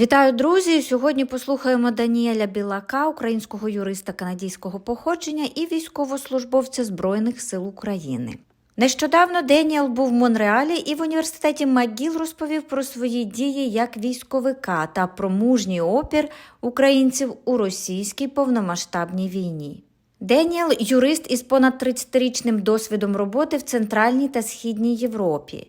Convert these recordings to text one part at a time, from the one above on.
Вітаю, друзі! Сьогодні послухаємо Даніеля Білака, українського юриста канадійського походження і військовослужбовця Збройних сил України. Нещодавно Деніел був в Монреалі і в університеті МcGill розповів про свої дії як військовика та про мужній опір українців у російській повномасштабній війні. Деніел юрист із понад 30-річним досвідом роботи в Центральній та Східній Європі.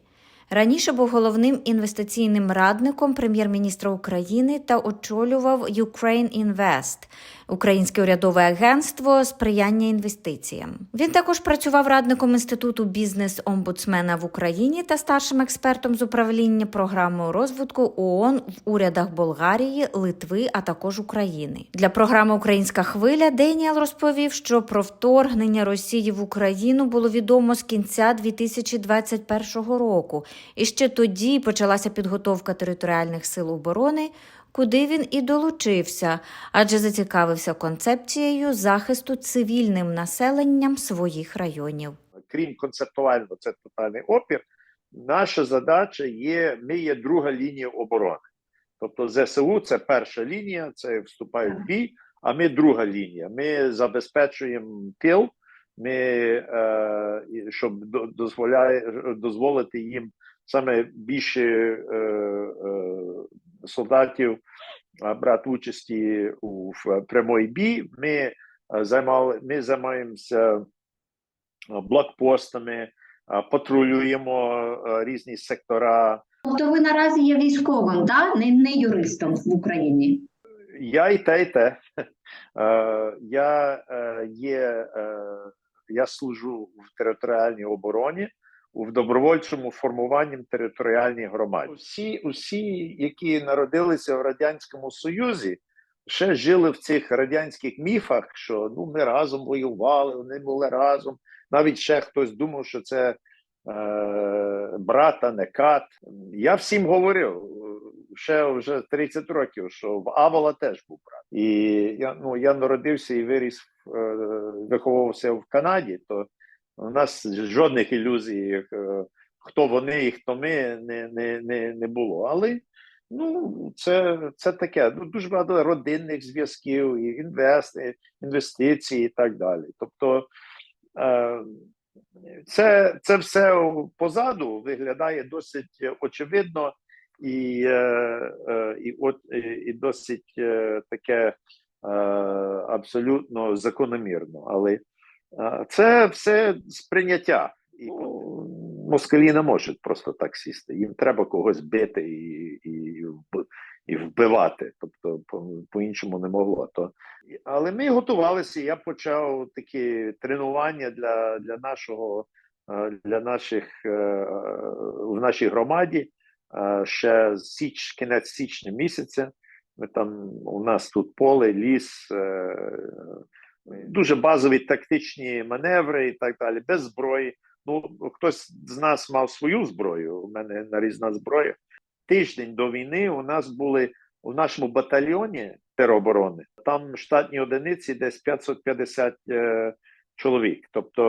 Раніше був головним інвестиційним радником прем'єр-міністра України та очолював Ukraine Invest – українське урядове агентство сприяння інвестиціям. Він також працював радником інституту бізнес-омбудсмена в Україні та старшим експертом з управління програмою розвитку ООН в урядах Болгарії, Литви, а також України. Для програми Українська хвиля Деніел розповів, що про вторгнення Росії в Україну було відомо з кінця 2021 року, і ще тоді почалася підготовка територіальних сил оборони. Куди він і долучився, адже зацікавився концепцією захисту цивільним населенням своїх районів. крім концептуально, це тотальний опір. Наша задача є: ми є друга лінія оборони. Тобто, ЗСУ це перша лінія, це вступають в бій, а ми друга лінія. Ми забезпечуємо тил, ми, е, щоб до- дозволяє, дозволити їм саме більше е, е, солдатів брати участі у в прямої бій. Ми займали, ми займаємося блокпостами, патрулюємо різні сектора. Тобто ви наразі є військовим, да? не, не юристом в Україні. Я і те, і те. Я е, є, е, я служу в територіальній обороні, в добровольчому формуванні територіальній громаді. Усі, усі, які народилися в Радянському Союзі, ще жили в цих радянських міфах, що ну ми разом воювали, вони були разом. Навіть ще хтось думав, що це е, брат, не кат. Я всім говорив ще вже 30 років, що в Авола теж був брат. І я ну я народився і виріс, е, виховувався в Канаді, то у нас жодних ілюзій, е, хто вони і хто ми, не, не, не, не було. Але ну, це, це таке. Ну, дуже багато родинних зв'язків, інвест, інвестиції і так далі. Тобто е, це, це все позаду виглядає досить очевидно і, е, і, і, досить таке абсолютно закономірно. Але це все сприйняття. І ну, москалі не можуть просто так сісти. Їм треба когось бити і, і, і вбивати. Тобто, по- по-іншому не могло. То, але ми готувалися. Я почав такі тренування для, для нашого е, для наших е, в нашій громаді е, ще січ, кінець січня місяця. Ми там у нас тут поле, ліс, дуже базові тактичні маневри і так далі, без зброї. Ну, хтось з нас мав свою зброю. У мене нарізна зброя. Тиждень до війни у нас були у нашому батальйоні тероборони. Там штатні одиниці десь 550 е, чоловік, тобто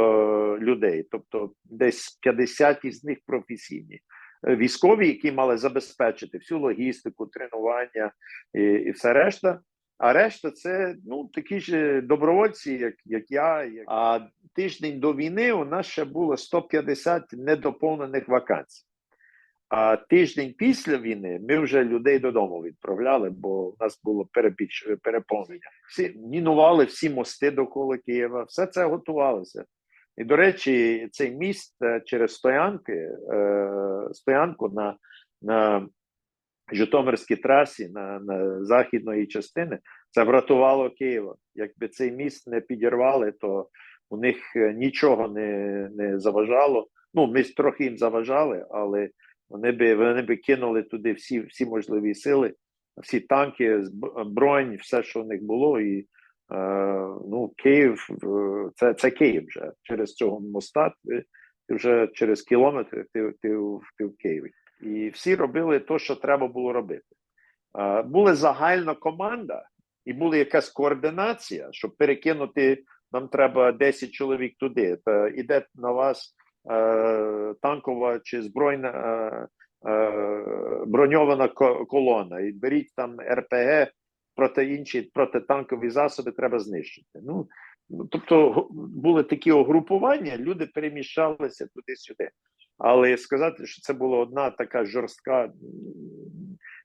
людей, тобто десь 50 із них професійні. Е, Військові, які мали забезпечити всю логістику, тренування і, і все решта. А решта це ну такі ж добровольці, як, як я. Як... А тиждень до війни у нас ще було 150 недоповнених вакансій. А тиждень після війни ми вже людей додому відправляли, бо у нас було перебіч переповнення. Всі мінували всі мости довкола Києва, все це готувалося. І, до речі, цей міст е, через стоянки, е, стоянку на, на Житомирській трасі, на, на західної частини, це врятувало Києва. Якби цей міст не підірвали, то у них е, нічого не, не заважало. Ну, ми трохи їм заважали, але вони би вони би кинули туди всі, всі можливі сили, всі танки, бронь, все, що у них було, і е, ну, Київ е, це, це Київ вже через цього моста. Ти, вже через кілометри ти, ти, в- ти в Києві. І всі робили те, що треба було робити. Е, була загальна команда, і була якась координація, щоб перекинути. Нам треба 10 чоловік туди. Та іде на вас е, танкова чи збройна е, броньована колона, і беріть там РПГ проти інші протитанкові засоби треба знищити. Ну, тобто були такі угрупування, люди переміщалися туди-сюди. Але сказати, що це була одна така жорстка,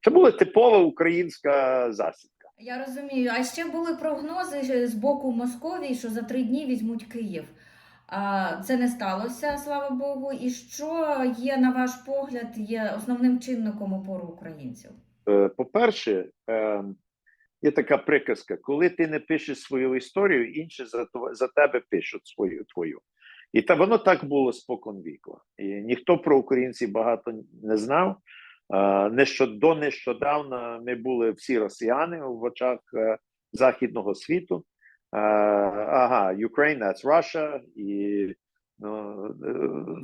це була типова українська засідка. Я розумію. А ще були прогнози з боку Московії, що за три дні візьмуть Київ. А це не сталося, слава Богу. І що є, на ваш погляд, є основним чинником опору українців? Е, По-перше, е, є така приказка: коли ти не пишеш свою історію, інші за тебе пишуть свою твою. І та воно так було спокон віку. І ніхто про українців багато не знав. Е, Нещо, до нещодавно ми були всі росіяни в очах е, західного світу. Ага, Ukraine, that's Russia, і ну, е,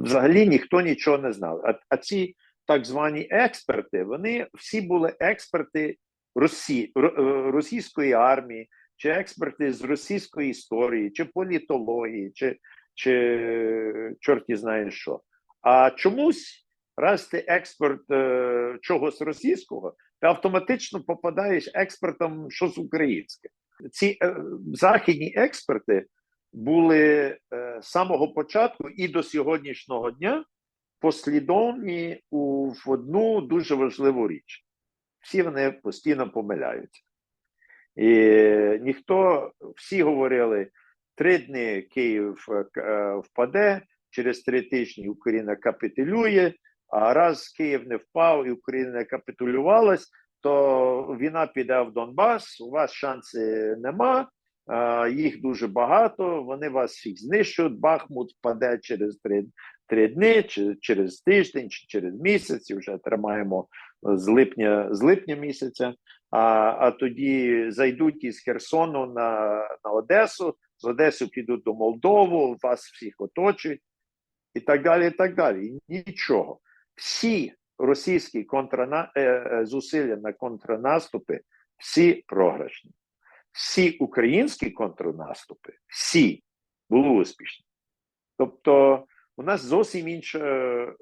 взагалі ніхто нічого не знав. А, а ці так звані експерти, вони всі були експерти Росі, е, російської армії, чи експерти з російської історії, чи політології, чи, чи чорті знає що. А чомусь, раз ти експерт е, чогось російського, ти автоматично попадаєш експертом щось українське. Ці е, західні експерти були е, з самого початку і до сьогоднішнього дня послідовні у в одну дуже важливу річ. Всі вони постійно помиляються. І ніхто, всі говорили, три дні Київ е, е, впаде, через три тижні Україна капітулює, а раз Київ не впав і Україна капітулювалась, то війна піде в Донбас, у вас шансів нема, їх дуже багато, вони вас всіх знищують, Бахмут впаде через три, три дні, чи через тиждень, чи через місяць, вже тримаємо з липня, з липня місяця, а, а тоді зайдуть із Херсону на, на Одесу, з Одеси підуть до Молдову, вас всіх оточують, і так далі. і так далі. Нічого. Всі російські контрана... е, е, зусилля на контрнаступи, всі програшні. Всі українські контрнаступи, всі були успішні. Тобто, у нас зовсім інша е,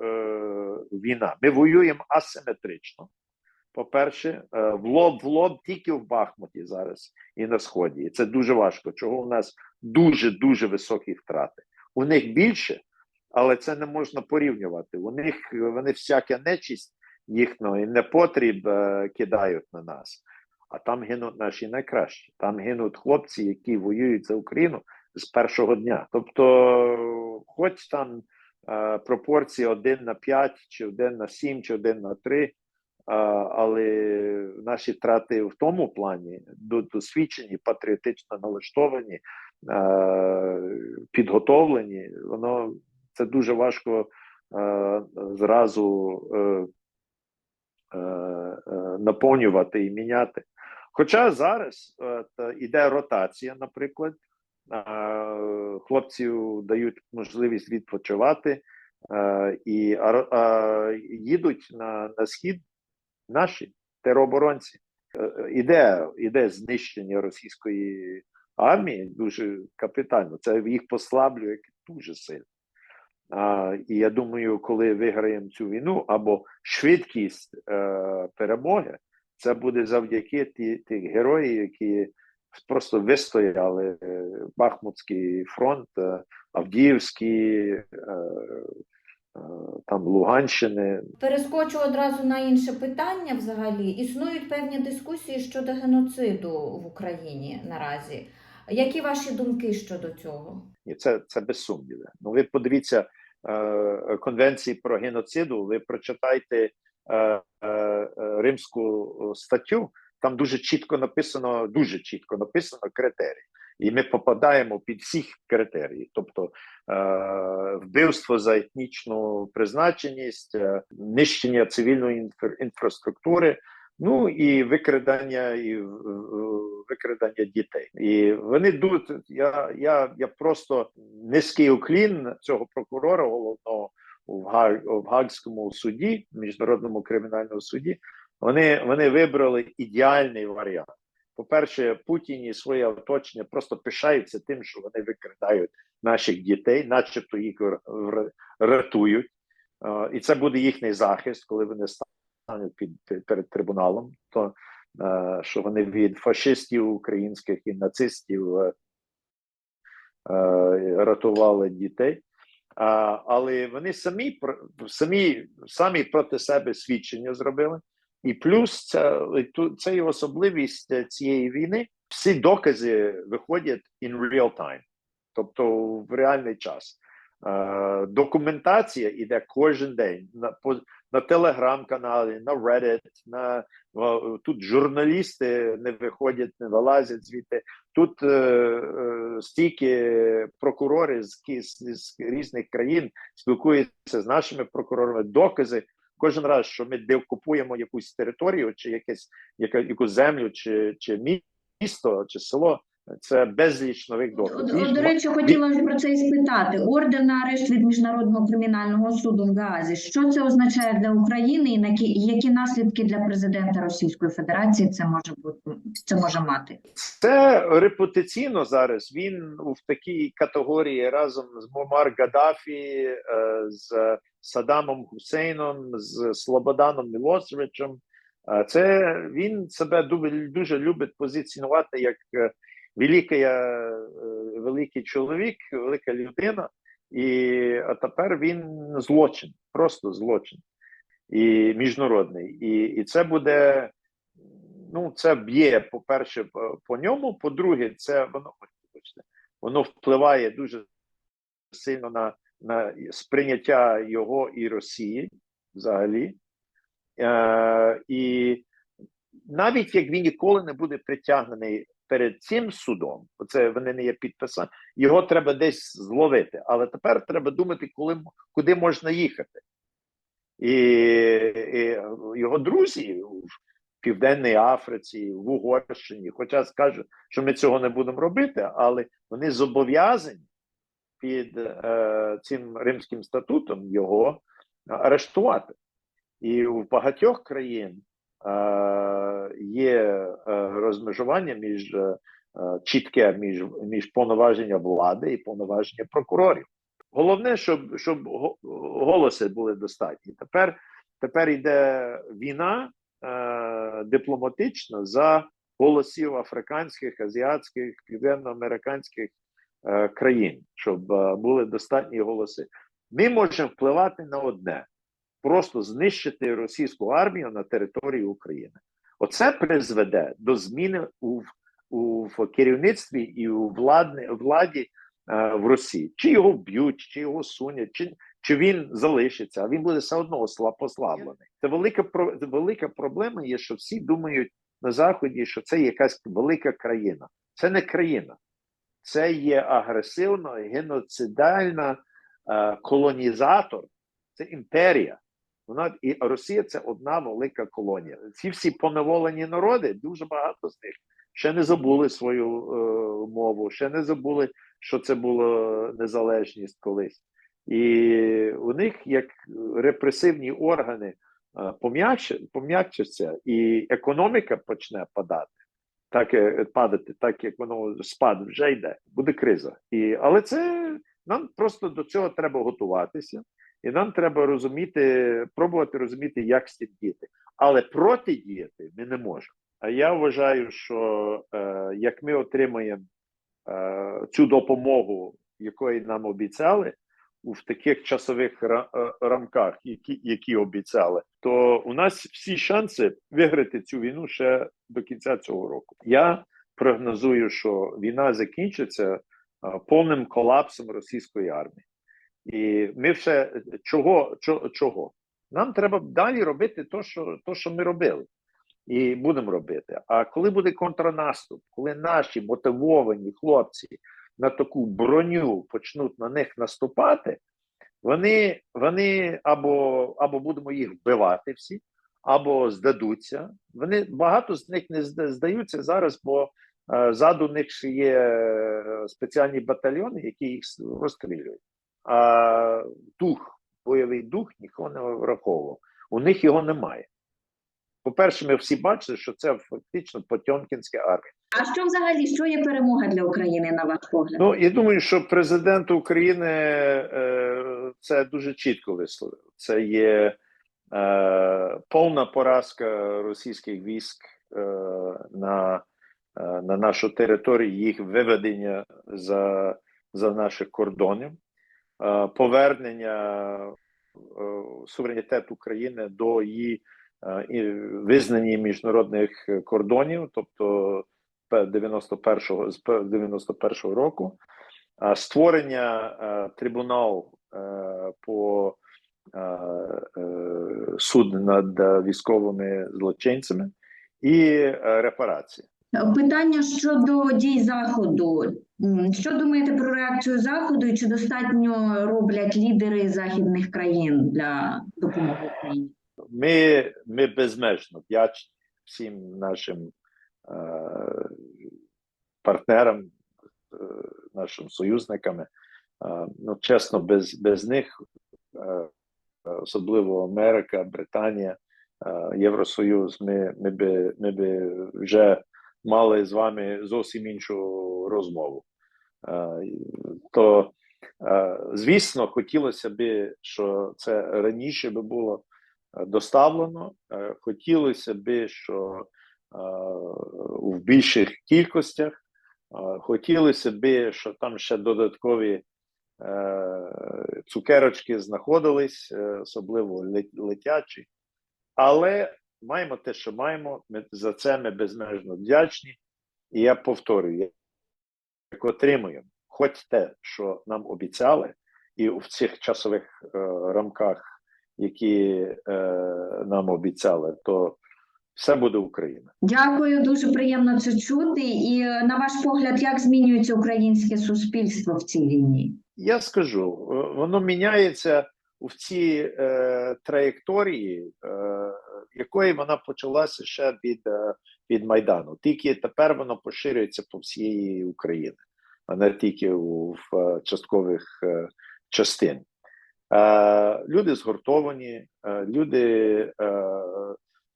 війна. Ми воюємо асиметрично. По-перше, е, в лоб в лоб тільки в Бахмуті зараз і на Сході. І це дуже важко. Чого у нас дуже дуже високі втрати. У них більше, але це не можна порівнювати. У них вони всяка нечисть їхньої непотріб е, кидають на нас. А там гинуть наші найкращі. Там гинуть хлопці, які воюють за Україну з першого дня. Тобто, хоч там е, пропорції 1 на 5, чи 1 на 7, чи 1 на 3, а, але наші втрати в тому плані досвідчені, патріотично налаштовані, підготовлені. Воно це дуже важко зразу е, е, е, наповнювати і міняти. Хоча зараз іде ротація, наприклад, хлопців дають можливість відпочивати і їдуть на, на схід наші тероборонці. Е, Іде, іде знищення російської армії дуже капітально. Це їх послаблює дуже сильно. А, і я думаю, коли виграємо цю війну або швидкість е, перемоги, це буде завдяки тих героїв, які просто вистояли Бахмутський фронт, е, Авдіївський, е, там Луганщини. Перескочу одразу на інше питання. Взагалі існують певні дискусії щодо геноциду в Україні наразі. Які ваші думки щодо цього? І це, це без сумніву. Ну, ви подивіться е, конвенції про геноциду, ви прочитайте е, е, е, римську статтю, там дуже чітко написано, дуже чітко написано критерії. І ми попадаємо під всіх критерії, тобто е, вбивство за етнічну призначеність, е, нищення цивільної інфра- інфраструктури, ну і викрадання і викрадання дітей. І вони тут. Я, я, я просто низький уклін цього прокурора головного в, Га- в Гаагському суді, міжнародному кримінальному суді. Вони, вони вибрали ідеальний варіант. По-перше, Путін і своє оточення просто пишаються тим, що вони викрадають наших дітей, начебто їх рятують. І це буде їхній захист, коли вони стануть під, перед трибуналом, то е, що вони від фашистів українських і нацистів е, е, рятували дітей. Але вони самі самі, самі проти себе свідчення зробили. І плюс це, це є особливість е, цієї війни. Всі докази виходять in real time, тобто в реальний час. Е, документація іде кожен день на, по- на телеграм-каналі, на Reddit, на тут журналісти не виходять, не вилазять звідти. Тут е, е, стільки прокурори з, з, з різних країн спілкуються з нашими прокурорами. Докази кожен раз, що ми деокупуємо якусь територію, чи якесь яка, якусь землю, чи, чи місто, чи село. Це безліч нових доказів. от, до речі, хотіла про це і спитати. Ордер на арешт від Міжнародного кримінального суду в Гаазі. Що це означає для України і на кі- які наслідки для президента Російської Федерації це може бути це може мати? Це репутаційно зараз. Він в такій категорії разом з Муаммар Гаддафі, е, з Саддамом Хусейном, з Слободаном Мілосевичем. Е, Це він себе дуже, дуже любить позиціонувати як е, великий, е, великий чоловік, велика людина. І а тепер він злочин, просто злочин і міжнародний. І, і це буде ну, це б'є, по-перше, по, по ньому. По-друге, це воно воно впливає дуже сильно на, на сприйняття його і Росії взагалі. Е, і навіть як він ніколи не буде притягнений перед цим судом, оце вони не є підписані, його треба десь зловити. Але тепер треба думати, коли, куди можна їхати. І, і його друзі в Південній Африці, в Угорщині, хоча скажуть, що ми цього не будемо робити, але вони зобов'язані під е, цим римським статутом його арештувати. І в багатьох країн е, є е, розмежування між е, чітке між, між повноваження влади і повноваження прокурорів. Головне, щоб, щоб голоси були достатні. Тепер, тепер йде війна е, дипломатична за голосів африканських, азіатських, південноамериканських е, країн, щоб е, були достатні голоси. Ми можемо впливати на одне: просто знищити російську армію на території України. Оце призведе до зміни у, у в керівництві і у владні, владі е, в Росії. Чи його вб'ють, чи його сунять, чи, чи він залишиться, а він буде все одно осла- послаблений. Це велика велика проблема є, що всі думають на заході, що це якась велика країна. Це не країна, це є агресивна, геноцидальна е, колонізатор, це імперія. Вона і Росія це одна велика колонія. Ці всі поневолені народи, дуже багато з них ще не забули свою е, мову, ще не забули, що це була незалежність колись. І у них як репресивні органи е, пом'якчаться, і економіка почне падати. Так е, падати, так як воно спад вже йде, буде криза. І, але це нам просто до цього треба готуватися. І нам треба розуміти, пробувати розуміти, як з цим діяти. Але протидіяти ми не можемо. А я вважаю, що е, як ми отримаємо е, цю допомогу, якої нам обіцяли, в таких часових е, рамках, які, які обіцяли, то у нас всі шанси виграти цю війну ще до кінця цього року. Я прогнозую, що війна закінчиться е, повним колапсом російської армії. І ми все чого, чого? Нам треба далі робити те, що, то, що ми робили, і будемо робити. А коли буде контрнаступ, коли наші мотивовані хлопці на таку броню почнуть на них наступати, вони, вони або, або будемо їх вбивати всі, або здадуться. Вони багато з них не здаються зараз, бо е, ззаду них ще є е, спеціальні батальйони, які їх розстрілюють а дух, бойовий дух ніхто не враховував. У них його немає. По-перше, ми всі бачили, що це фактично Потьомкінська армія. А що взагалі що є перемога для України на ваш погляд? Ну я думаю, що президент України е, це дуже чітко висловив. Це є е, повна поразка російських військ е, на, е, на нашу територію, їх виведення за, за наших кордонів, повернення е, суверенітету України до її е, і визнані міжнародних кордонів, тобто 91-го, з 91-го року, створення е, трибуналу е, по е, е, суд над е, військовими злочинцями і е, репарації. Питання щодо дій заходу. Що думаєте про реакцію заходу і чи достатньо роблять лідери західних країн для допомоги Україні? Ми, ми безмежно вдячні всім нашим е, партнерам, е, нашим союзникам. Е, ну, чесно, без, без них, е, особливо Америка, Британія, е, Євросоюз, ми, ми, би, ми би вже мали з вами зовсім іншу розмову. Е, то, е, звісно, хотілося б, що це раніше би було е, доставлено. Хотілося б, що в більших кількостях. Хотілося б, що там ще додаткові цукерочки знаходились, особливо летячі. Але маємо те, що маємо. Ми за це ми безмежно вдячні. І я повторюю, як отримуємо хоч те, що нам обіцяли, і в цих часових е, рамках, які е, нам обіцяли, то все буде Україна. Дякую, дуже приємно це чути. І е, на ваш погляд, як змінюється українське суспільство в цій війні? Я скажу, е, воно міняється в цій е, траєкторії, е, якої вона почалася ще від, е, від Майдану. Тільки тепер воно поширюється по всій Україні, а не тільки в е, часткових е, частин. Люди згуртовані, люди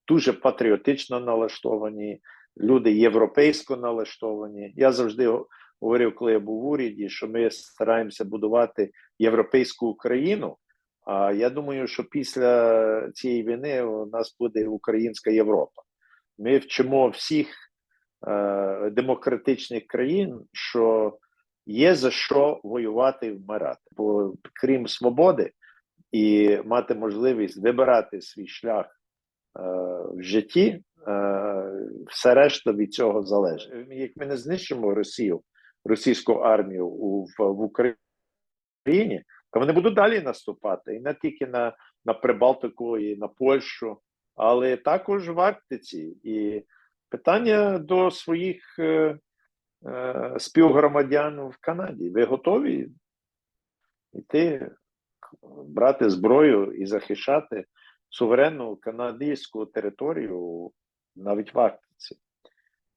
дуже патріотично налаштовані, люди європейсько налаштовані. Я завжди говорив, коли я був в уряді, що ми стараємося будувати європейську Україну. А я думаю, що після цієї війни у нас буде українська Європа. Ми вчимо всіх е, демократичних країн, що є за що воювати і вмирати. Бо крім свободи і мати можливість вибирати свій шлях е, в житті, е, все решта від цього залежить. Як ми не знищимо Росію, російську армію у, в, в Україні, вони будуть далі наступати і не тільки на, на Прибалтику і на Польщу, але також в Арктиці. І питання до своїх е, е, співгромадян в Канаді. Ви готові йти, брати зброю і захищати суверенну канадську територію навіть в Арктиці?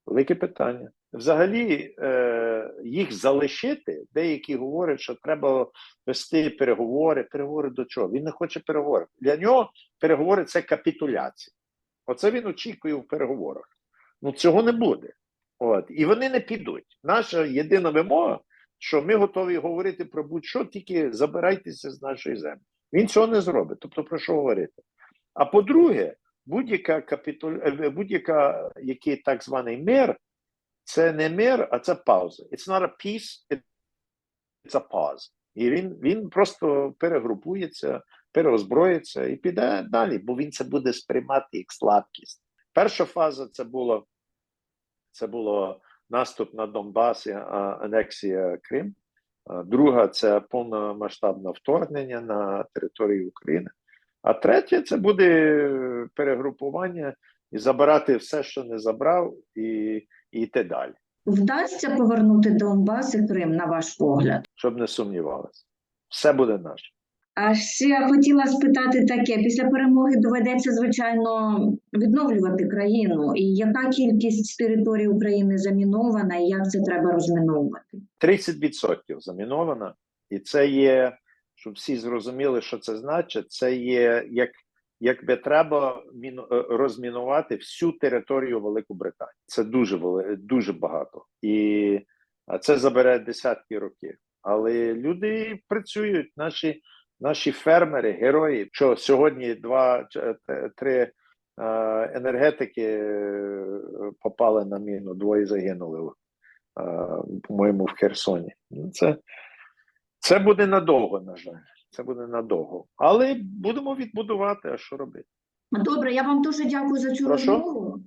Велике питання. Взагалі, е, їх залишити, деякі говорять, що треба вести переговори. Переговори до чого? Він не хоче переговорів. Для нього переговори це капітуляція. Оце він очікує в переговорах. Ну цього не буде. От і вони не підуть. Наша єдина вимога, що ми готові говорити про будь-що, тільки забирайтеся з нашої землі. Він цього не зробить. Тобто, про що говорити? А по-друге, будь-яка капітуль... е, будь-яка який так званий мир, це не мир, а це пауза. It's not a peace, it's a pause. І він, він просто перегрупується, переозброїться і піде далі, бо він це буде сприймати як слабкість. Перша фаза це було це було наступ на Донбас і анексія Крим. Друга це повномасштабне вторгнення на територію України. А третє це буде перегрупування і забирати все, що не забрав, і, і йти далі, Вдасться повернути Донбас і Крим, на ваш погляд? щоб не сумнівалися. Все буде наше. А ще я хотіла спитати таке: після перемоги доведеться, звичайно, відновлювати країну. І яка кількість території України замінована, і як це треба розміновувати? 30% заміновано, і це є, щоб всі зрозуміли, що це значить. Це є як якби треба е, розмінувати всю територію Великобританії. Це дуже дуже багато, і це забере десятки років. Але люди працюють, наші Наші фермери, герої, що сьогодні два три енергетики е, попали на міну, двоє загинули, е, по-моєму, в Херсоні. Ну, Це, це буде надовго, на жаль. Це буде надовго. Але будемо відбудувати, а що робити? Добре, я вам дуже дякую за цю Прошу? розмову.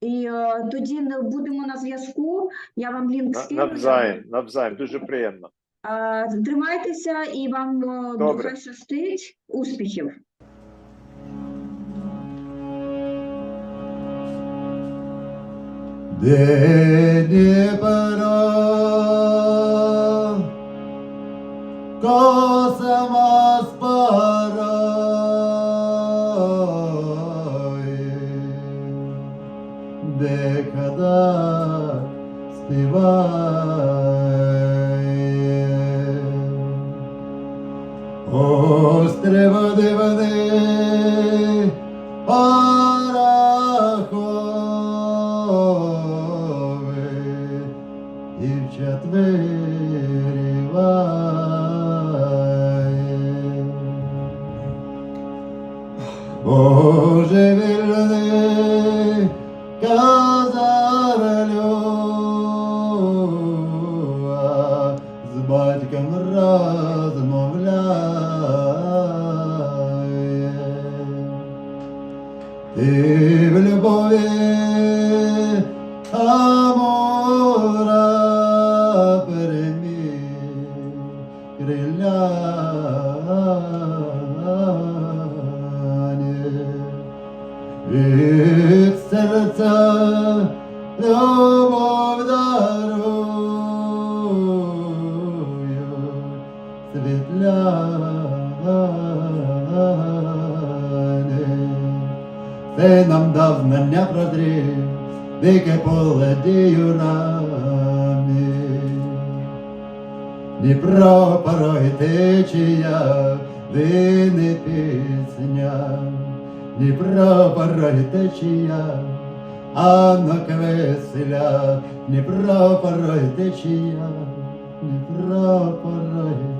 І е, тоді будемо на зв'язку. Я вам лінк На- скину. Навзаєм, навзаєм, дуже приємно. Е, Тримайтеся і вам е, Добре. щастить. Успіхів. Космос Shiva. Ostreva oh, Devade. Від серця любов дарую світляні. Ти нам дав знання про дрів, дике поле діюрами. Дніпро порой течія, вини пісня, Дніпро порой течія, Анна квесля, Дніпро порой течія, Дніпро порой